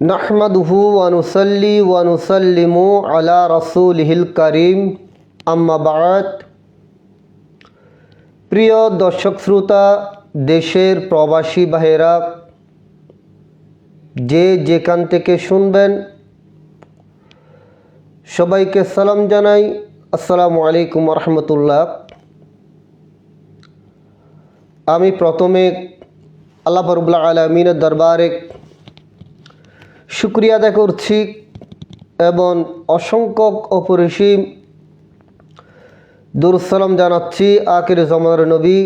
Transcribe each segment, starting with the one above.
نحمده ونصلي ونسلم على رسوله الكريم আম্মা বাদ প্রিয় দর্শক শ্রোতা দেশের প্রবাসী ভাইয়েরা যে যেখান থেকে শুনবেন সবাইকে সালাম জানাই আসসালামু আলাইকুম রহমতুল্লাহ আমি প্রথমে আল্লাহ রবুল্লা আলমিনের দরবারে শুক্রিয়া আদায় করছি এবং অসংখ্য অপরিসীম দুরুসালাম জানাচ্ছি আকির জমার নবী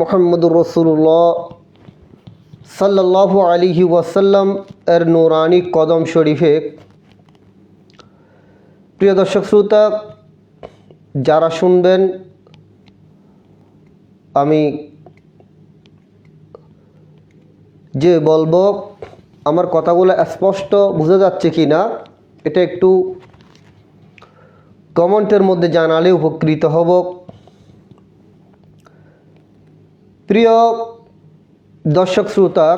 মোহাম্মদুর রসুল্লাহ সাল্লাহ আলিহি ওয়াসাল্লাম এর নুরানি কদম শরীফে। প্রিয় দর্শক শ্রোতা, যারা শুনবেন, আমি যে বলব আমার কথাগুলো স্পষ্ট বোঝা যাচ্ছে কি না, এটা একটু কমেন্টের মধ্যে জানালে উপকৃত হব। প্রিয় দর্শক শ্রোতা,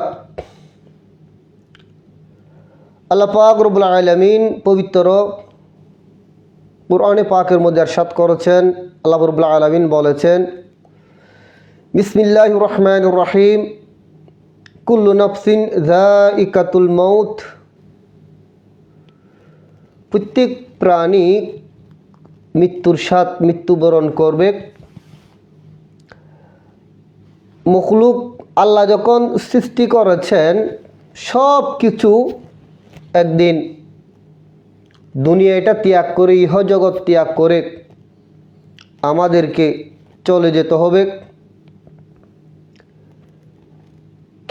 আল্লাহ পাক রবুল আলমিন পবিত্র কোরআনে পাকের মধ্যে আরশাদ করেছেন। আল্লাহ রবুল্লা আলমিন বলেছেন বিসমিল্লাহ রহমান রহিম কুল্লু নফসিন ইকাতুল মৌত প্রত্যেক প্রাণী মৃত্যুর সাথ মৃত্যুবরণ করবে। মখলুক আল্লাহ যখন সৃষ্টি করেছেন সব কিছু একদিন দুনিয়া এটা ত্যাগ করে ইহ জগৎ ত্যাগ করে আমাদেরকে চলে যেতে হবে।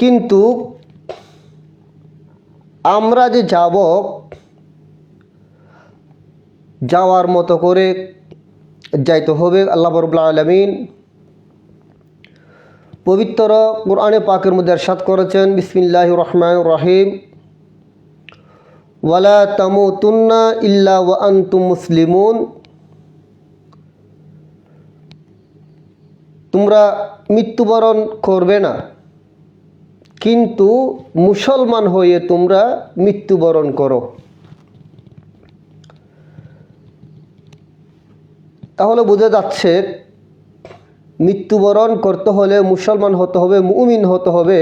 কিন্তু আমরা যে যাব যাওয়ার মতো করে যাইতে হবে, আল্লাহ রবুল্লা আলমিন পবিত্র কোরআনে পাকের মধ্যে এরশাদ করেছেন বিসমিল্লাহ রহমান রহিম। ওয়ালা তামুতুন্না ইল্লা ওয়া আনতুম মুসলিমুন। তোমরা মৃত্যুবরণ করবে না। কিন্তু মুসলমান হয়ে তোমরা মৃত্যুবরণ করো। তাহলে বোঝা যাচ্ছে, মৃত্যুবরণ করতে হলে মুসলমান হতে হবে, মুমিন হতে হবে।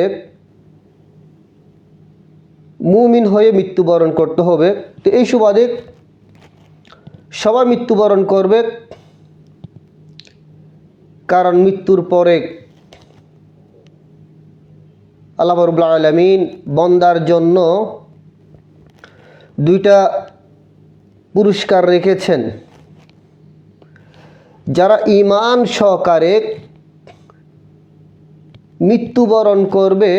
মুমিন হয়ে মৃত্যুবরণ করতে হবে। তো এই সুবাদে সবাই মৃত্যুবরণ করবে, কারণ মৃত্যুর পরে আল্লাহ রবুল্লা আলমিন বন্দার জন্য দুইটা পুরস্কার রেখেছেন। যারা ইমান সহকারে মৃত্যুবরণ করবে,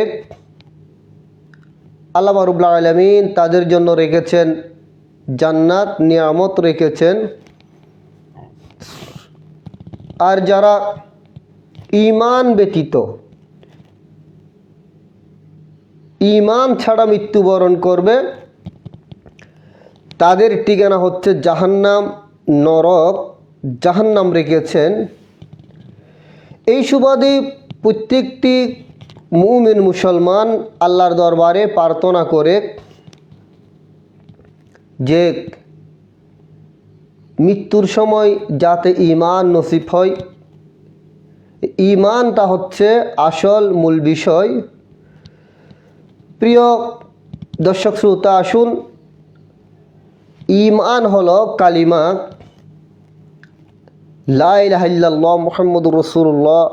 আল্লাহ রবুল্লা আলমিন তাদের জন্য রেখেছেন জান্নাত, নিয়ামত রেখেছেন। আর যারা ইমান ব্যতীত ইমান ছাড়া মৃত্যুবরণ করবে, তাদের ঠিকানা হচ্ছে জাহান্নাম নরক, জাহান্নাম রেখেছেন। এই সুবাদে প্রত্যেকটি মুমিন মুসলমান আল্লাহর দরবারে প্রার্থনা করে যে মৃত্যুর সময় যাতে ইমান নসিব হয়। ইমানটা হচ্ছে আসল মূল বিষয়। প্রিয় দর্শক শ্রোতা, আসুন। ইমান হলো কালিমা। লাইল্লাহ মোহাম্মদুর রসুল্লাহ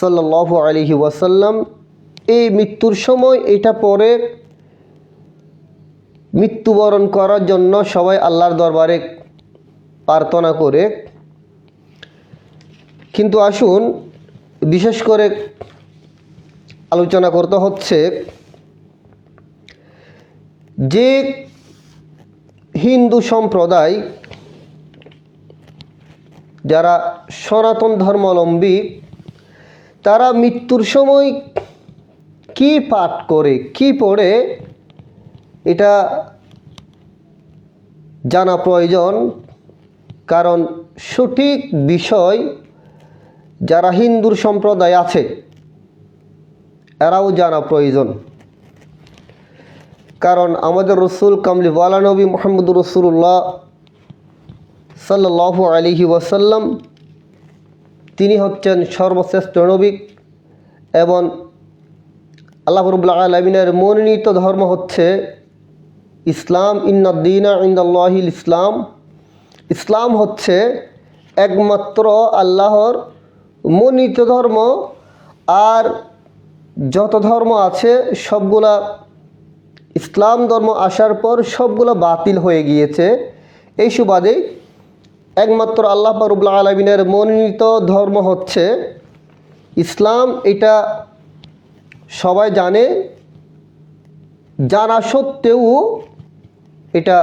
সাল্লাহ আলহি ওয়াসাল্লাম। এই মৃত্যুর সময় এটা পরে মৃত্যুবরণ করার জন্য সবাই আল্লাহর দরবারে প্রার্থনা করে। কিন্তু আসুন, বিশেষ করে আলোচনা করতে হচ্ছে যে হিন্দু সম্প্রদায় যারা সনাতন ধর্মাবলম্বী, তারা মৃত্যুর সময় কি পাঠ করে, কি পড়ে, এটা জানা প্রয়োজন। কারণ সঠিক বিষয় যারা হিন্দুর সম্প্রদায় আছে, এরাও জানা প্রয়োজন। কারণ আমাদের রসুল কামলিওয়ালা নবী মোহাম্মদ রসুল্লাহ সাল্লাহ আলহি ওয়াসাল্লাম, তিনি হচ্ছেন সর্বশ্রেষ্ঠ নবী এবং আল্লাহ রবুল্লা আলমিনের মনোনীত ধর্ম হচ্ছে ইসলাম ইন্দিনা ইন্দাল্লাহিল ইসলাম। ইসলাম হচ্ছে একমাত্র আল্লাহর মনোনীত ধর্ম, আর যত ধর্ম আছে সবগুলা ইসলাম ধর্ম আসার পর সবগুলো বাতিল হয়ে গিয়েছে। এই সুবাদে একমাত্র আল্লাহ পারুল্লাহ আলমিনের মনোনীত ধর্ম হচ্ছে ইসলাম। এটা সবাই জানে। জানা সত্ত্বেও এটা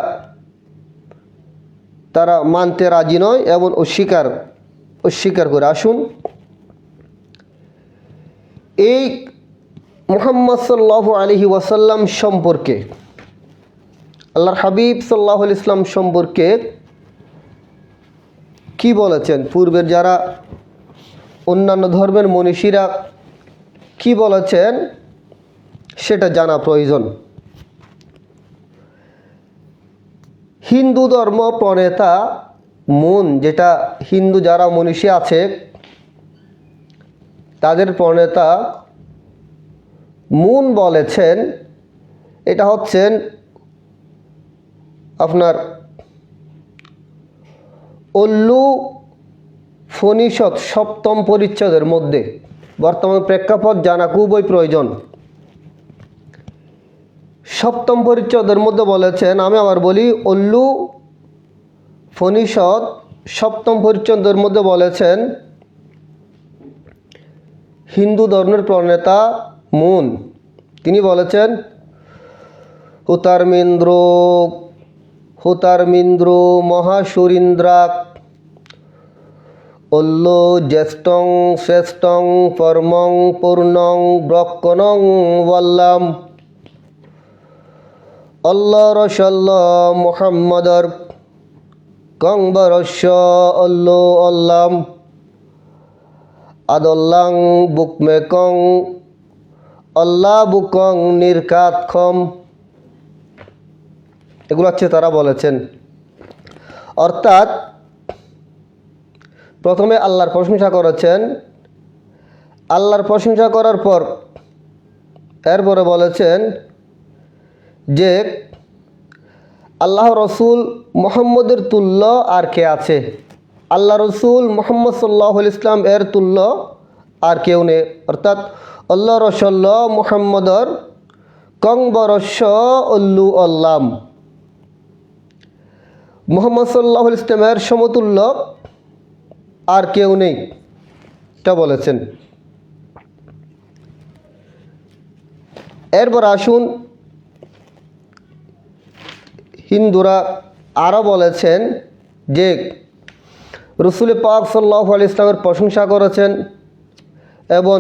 তারা মানতে রাজি নয় এবং অস্বীকার অস্বীকার করে। আসুন, এই মুহাম্মদ সাল্লাহ আলহি ওয়াসাল্লাম সম্পর্কে, আল্লাহর হাবিব সাল্লাহ ইসলাম সম্পর্কে কি বলেছেন? পূর্বের যারা অন্যান্য ধর্মের মনীষীরা কি বলেছেন সেটা জানা প্রয়োজন। হিন্দু ধর্ম প্রণেতা মন, যেটা হিন্দু যারা মনীষী আছে, তাদের প্রণেতা মুন বলেছেন, এটা হচ্ছেন আপনার অল্লু ফনিষদ সপ্তম পরিচ্ছদের মধ্যে। বর্তমান প্রেক্ষাপট জানা খুবই প্রয়োজন। সপ্তম পরিচ্ছদের মধ্যে বলেছেন, আমি আবার বলি, অল্লু ফনিষদ সপ্তম পরিচ্ছদের মধ্যে বলেছেন, হিন্দু ধর্মের প্রণেতা মুন। তিনি বলেছেন, হুতারমিন্দ্র হুতারমিন্দ্র মহাসুরিন্দ্রাক, অল্ল জ্যেষ্ঠং শ্রেষ্ঠং পরমং পূর্ণং ব্রক্কনং বল্লাম। অল্ল রসল্ল মোহাম্মদর কংবরস্য অল্ল অল্লাম। আদল্লাং বুকমেকং অল্লা বুকং নির্কাত খম। এগুলো হচ্ছে তারা বলেছেন। অর্থাৎ প্রথমে আল্লাহর প্রশংসা করেছেন। আল্লাহর প্রশংসা করার পর এরপরে বলেছেন যে, আল্লাহ রসুল মোহাম্মদের তুল্য আর কে আছে? আল্লাহ রসুল মোহাম্মদ সাল্লাহ ইসলাম এর তুল্য আর কেউ নেই। অর্থাৎ আল্লাহ রসল্ল মোহাম্মদর কংবরস্য অল্লু আল্লাম। মোহাম্মদ সাল্লাহ ইসলামের সমতুল্য আর কেউ নেই তা বলেছেন। এরপর আসুন, হিন্দুরা আরও বলেছেন যে রসুল পাক সাল্লাহ আলি ইসলামের প্রশংসা করেছেন এবং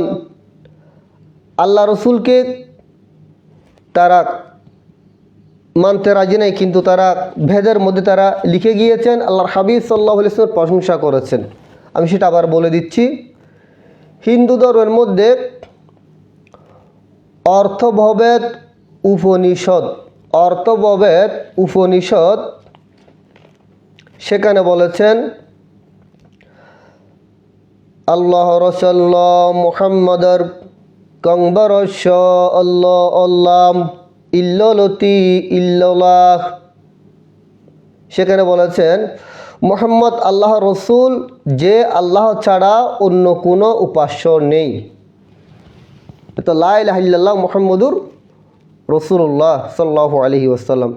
আল্লাহ রসুলকে তারা মানতে রাজি নাই, কিন্তু তারা ভেদের মধ্যে তারা লিখে গিয়েছেন, আল্লাহর হাবিব সাল্লাহ ইসলামের প্রশংসা করেছেন। আমি সেটা আবার বলে দিচ্ছি, হিন্দু ধর্মের মধ্যে অর্থভবেদ উপনিষদ অর্থভবেদ উপনিষদ সেখানে বলেছেন, আল্লাহ রসল্লাহ মুহাম্মদর আল্লাম ইল্লতি ইল্লাহ সেখানে বলেছেন, মোহাম্মদ আল্লাহ রসুল, যে আল্লাহ ছাড়া অন্য কোনো উপাস্য নেই। তো লাইল্লাহ মোহাম্মদুর রসুল্লাহ সাল্লাহ আলহি ওসাল্লাম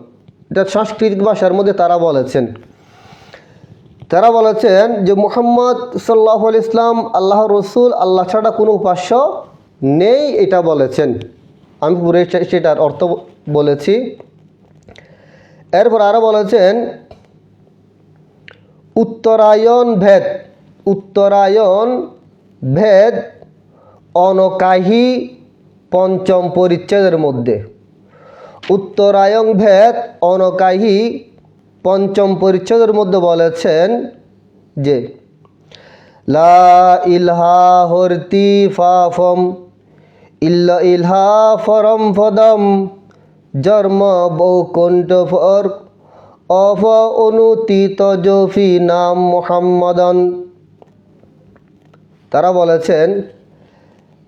এটা সাংস্কৃতিক ভাষার মধ্যে তারা বলেছেন। তারা বলেছেন যে, মোহাম্মদ সাল্লাহ আলি ইসলাম আল্লাহ রসুল, আল্লাহ ছাড়া কোনো উপাস্য নেই এটা বলেছেন। আমি পুরো সেটার অর্থ বলেছি। এরপর আরও বলেছেন, উত্তরায়ণ ভেদ উত্তরায়ণ ভেদ অনকাহি পঞ্চম পরিচ্ছেদের মধ্যে। উত্তরায়ণ ভেদ অনকাহি পঞ্চম পরিচ্ছেদের মধ্যে বলেছেন যে, লা ইলহা হরতি ফাফম ইল্লা ইলহা ফরম ফদম। জন্ম বৌকুণ্ঠ ফর। অফ অনুতীত জফি নাম মোহাম্মদন। তারা বলেছেন,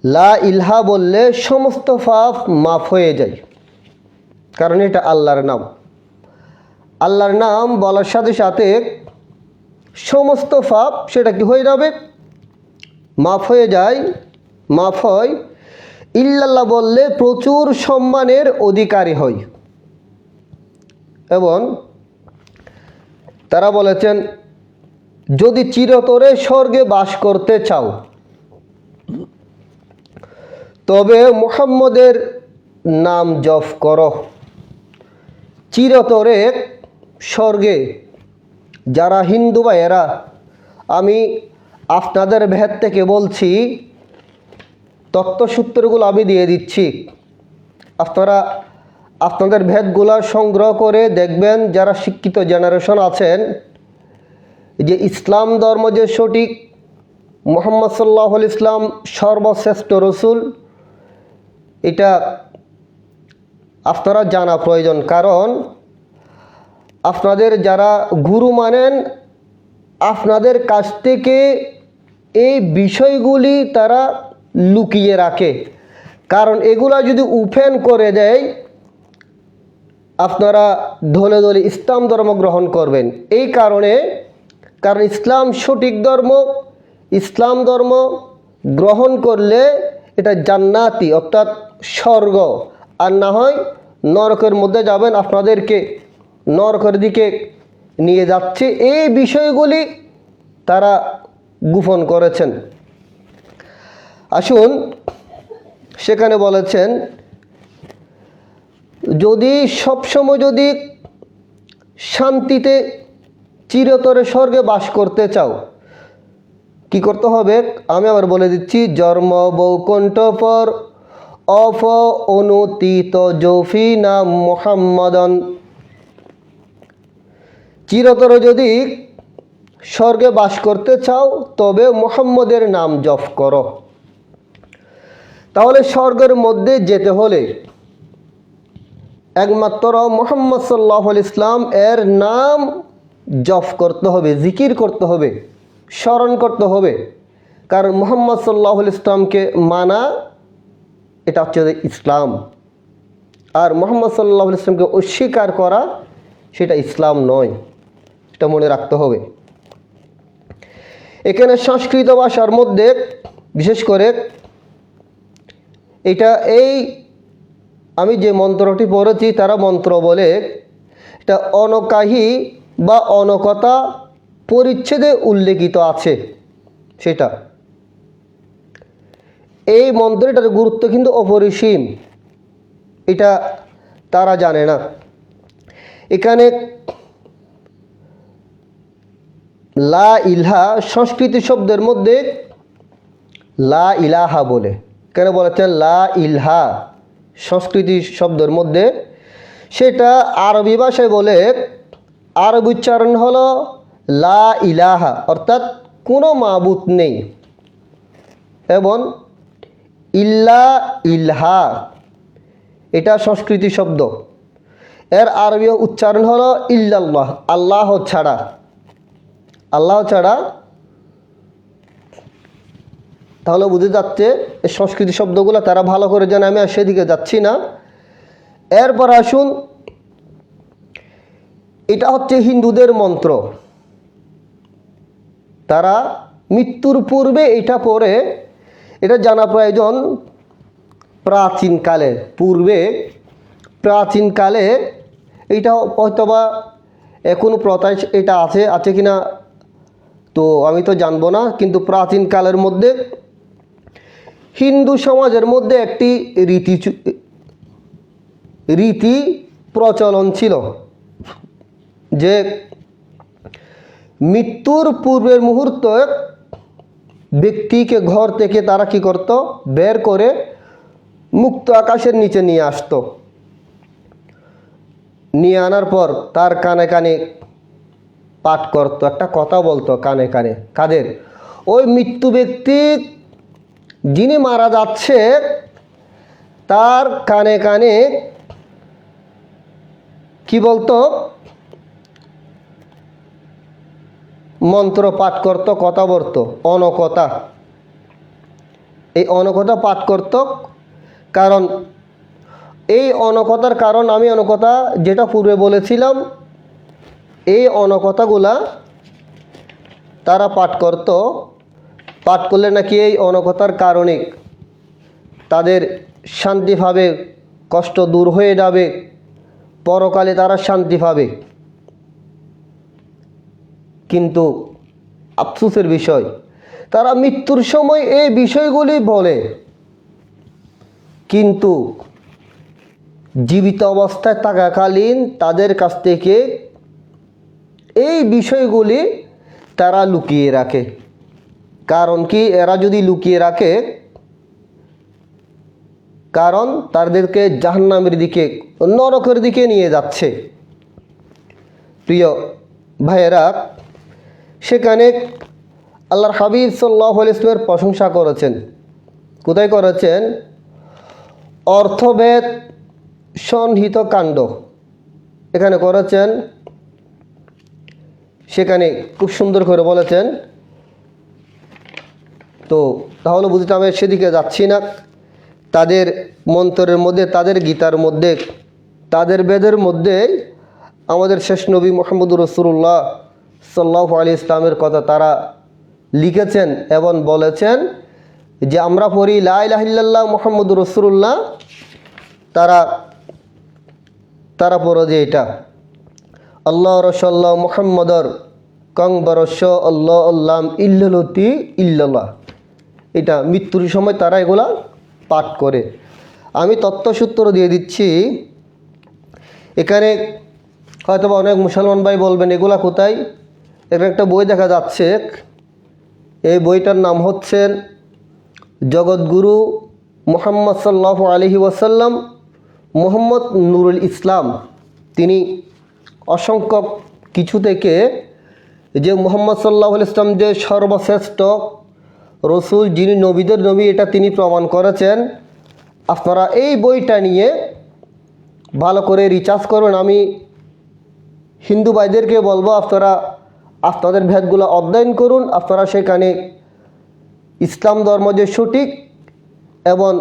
লা ইলহা বললে সমস্ত পাপ মাফ হয়ে যায়। কারণ এটা আল্লাহর নাম। আল্লাহর নাম বলার সাথে সাথে সমস্ত পাপ সেটা কি হয়ে যাবে? মাফ হয়ে যায়, মাফ হয় ইল্লাল্লাহ বললে প্রচুর সম্মানের অধিকারী হয় এবং তারা বলেছেন, যদি চিরতরে স্বর্গে বাস করতে চাও, তবে মুহাম্মদের নাম জপ করো। চিরতরে স্বর্গে যারা হিন্দু ভাইয়েরা, আমি আপনাদের ভেদ থেকে বলছি তত্ত্বসূত্রগুলো আমি দিয়ে দিচ্ছি। আপনারা আপনাদের ভেদগুলো সংগ্রহ করে দেখবেন যারা শিক্ষিত জেনারেশন আছেন যে ইসলাম ধর্ম যে সঠিক, মোহাম্মদ সাল্লাহ ইসলাম সর্বশ্রেষ্ঠ রসুল, এটা আপনারা জানা প্রয়োজন। কারণ আপনাদের যারা গুরু মানেন, আপনাদের কাছ থেকে এই বিষয়গুলি তারা লুকিয়ে রাখে। কারণ এগুলা যদি উপেন করে দেয়, আপনারা ধলে ধলে ইসলাম ধর্ম গ্রহণ করবেন। এই কারণে, কারণ ইসলাম সঠিক ধর্ম, ইসলাম ধর্ম গ্রহণ করলে এটা জান্নাতি, অর্থাৎ স্বর্গ। আর না হয় নরকের মধ্যে যাবেন আপনাদেরকে, নরকের দিকে নিয়ে যাচ্ছে। এই বিষয়গুলি তারা গোপন করেছেন। আসুন, সেখানে বলেছেন, যদি সবসময় যদি শান্তিতে চিরতরে স্বর্গে বাস করতে চাও, কি করতে হবে? আমি আবার বলে দিচ্ছি, জন্ম বৌকণ্ঠ পর, অফ, অনুতীত জফি নাম মোহাম্মদন। চিরতর যদি স্বর্গে বাস করতে চাও, তবে মোহাম্মদের নাম জপ করো। তাহলে স্বর্গের মধ্যে যেতে হলে একমাত্র মোহাম্মদ সাল্লাহ ইসলাম এর নাম জপ করতে হবে, জিকির করতে হবে, স্মরণ করতে হবে। কারণ মোহাম্মদ সাল্লাহ ইসলামকে মানা এটা হচ্ছে ইসলাম। আর মোহাম্মদ সাল্লাহ ইসলামকে অস্বীকার করা সেটা ইসলাম নয়, এটা মনে রাখতে হবে। এখানে সংস্কৃত ভাষার মধ্যে বিশেষ করে এটা এই আমি যে মন্ত্রটি পড়েছি তারা মন্ত্র বলে, এটা অনকাহি বা অনকতা পরিচ্ছেদে উল্লেখিত আছে সেটা। এই মন্ত্রটার গুরুত্ব কিন্তু অপরিসীম, এটা তারা জানে না। এখানে লা ইলহা সংস্কৃতি শব্দের মধ্যে লা ইলাহা বলে। কেন বলেছেন? লা ইলহা, সংস্কৃতি শব্দের মধ্যে। সেটা আরবি ভাষায় বলে, আরবি উচ্চারণ হলো লা ইলাহা, অর্থাৎ কোনো মাবুত নেই। এবং ইল্লা ইলহা, এটা সংস্কৃতি শব্দ। এর আরবি উচ্চারণ হলো ইল্লাল্লাহ, আল্লাহ ছাড়া। আল্লাহ ছাড়া তাহলে বুঝে যাচ্ছে সংস্কৃতি শব্দগুলো তারা ভালো করে জানে, আমি আর সেদিকে যাচ্ছি না। এরপর আসুন, এটা হচ্ছে হিন্দুদের মন্ত্র। তারা মৃত্যুর পূর্বে এটা পড়ে, এটা জানা প্রয়োজন প্রাচীনকালে, পূর্বে প্রাচীনকালে এটা হয়তোবা এখনও প্রথায় এটা আছে আছে কিনা তো আমি তো জানব না, কিন্তু প্রাচীনকালের মধ্যে হিন্দু সমাজের মধ্যে একটি রীতি রীতি প্রচলন ছিল যে মৃত্যুর পূর্বের মুহূর্তে ব্যক্তিকে ঘর থেকে তারা কি করত? বের করে মুক্ত আকাশের নিচে নিয়ে আসতো। নিয়ে আনার পর তার কানে কানে পাঠ করতো। একটা কথা বলতো কানে কানে। কাদের? ওই মৃত্যু ব্যক্তি যিনি মারা যাচ্ছে, তার কানে কানে কি বলতো? মন্ত্র পাঠ করত, কথা বলতো, অনকথা। এই অনকথা পাঠ করত, কারণ এই অনকথার কারণ আমি অনকথা যেটা পূর্বে বলেছিলাম, এই অনকথাগুলা তারা পাঠ করত পাঠ করলে নাকি এই অনকতার কারণে তাদের শান্তিভাবে কষ্ট দূর হয়ে যাবে। পরকালে তারা শান্তি পাবে। কিন্তু আফসুসের বিষয়, তারা মৃত্যুর সময় এই বিষয়গুলি বলে। কিন্তু জীবিত অবস্থায় থাকাকালীন তাদের কাছ থেকে এই বিষয়গুলি তারা লুকিয়ে রাখে। কারণ কি? এরা যদি লুকিয়ে রাখে, কারণ তাদেরকে জাহান্নামের দিকে, নরকের দিকে নিয়ে যাচ্ছে। প্রিয় ভাইয়েরা, সেখানে আল্লাহর হাবিব সাল্লাহ ইসলামের প্রশংসা করেছেন। কোথায় করেছেন? অর্থভেদ সন্নিহিত কাণ্ড। এখানে করেছেন, সেখানে খুব সুন্দর করে বলেছেন তো তাহলে বুঝতে আমি সেদিকে যাচ্ছি না। তাদের মন্ত্রের মধ্যে, তাদের গীতার মধ্যে, তাদের বেদের মধ্যে আমাদের শেষ নবী মোহাম্মদুর রসুল্লাহ সাল্লাহ আলী ইসলামের কথা তারা লিখেছেন এবং বলেছেন যে, আমরা পড়ি লাইলাহিল্লাহ মোহাম্মদুর রসুল্লাহ তারা তারা পড়ো যে এটা। আল্লাহ রসল্লাহ মোহাম্মদর কং বরস আল্লাহ আল্লাম ইল্লতি ইল্লাল্লাহ। এটা মৃত্যুর সময় তারা এগুলা পাঠ করে। আমি তত্ত্বসূত্র দিয়ে দিচ্ছি, এখানে হয়তো বা অনেক মুসলমান ভাই বলবেন, এগুলা কোথায়? এখানে একটা বই দেখা যাচ্ছে। এই বইটার নাম হচ্ছেন জগৎগুরু মোহাম্মদ সাল্লাহ আলহি ওয়াসাল্লাম, মোহাম্মদ নুরুল ইসলাম। তিনি অসংখ্য কিছু থেকে যে মোহাম্মদ সাল্লাহ ইসলাম যে সর্বশ্রেষ্ঠ রসুল যিনি নবীদের নবী, এটা তিনি প্রমাণ করেছেন। আপনারা এই বইটা নিয়ে ভালো করে রিচার্জ করুন। আমি হিন্দু ভাইদেরকে বলব, আপনারা আপনাদের ভেদগুলো অধ্যয়ন করুন। আপনারা সেখানে ইসলাম ধর্ম যে সঠিক এবং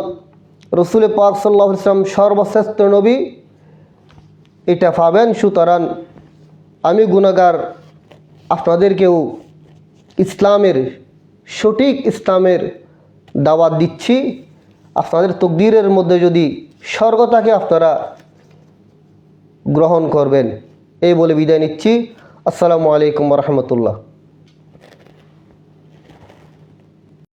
রসুল পাক সাল্লাহ ইসলাম সর্বশ্রেষ্ঠ নবী, এটা পাবেন। সুতরাং আমি গুণাগার আপনাদেরকেও ইসলামের সঠিক ইসলামের দাওয়াত দিচ্ছি। আপনাদের তকদিরের মধ্যে যদি স্বর্গতাকে আপনারা গ্রহণ করবেন। এই বলে বিদায় নিচ্ছি। আসসালামু আলাইকুম রহমতুল্লাহ।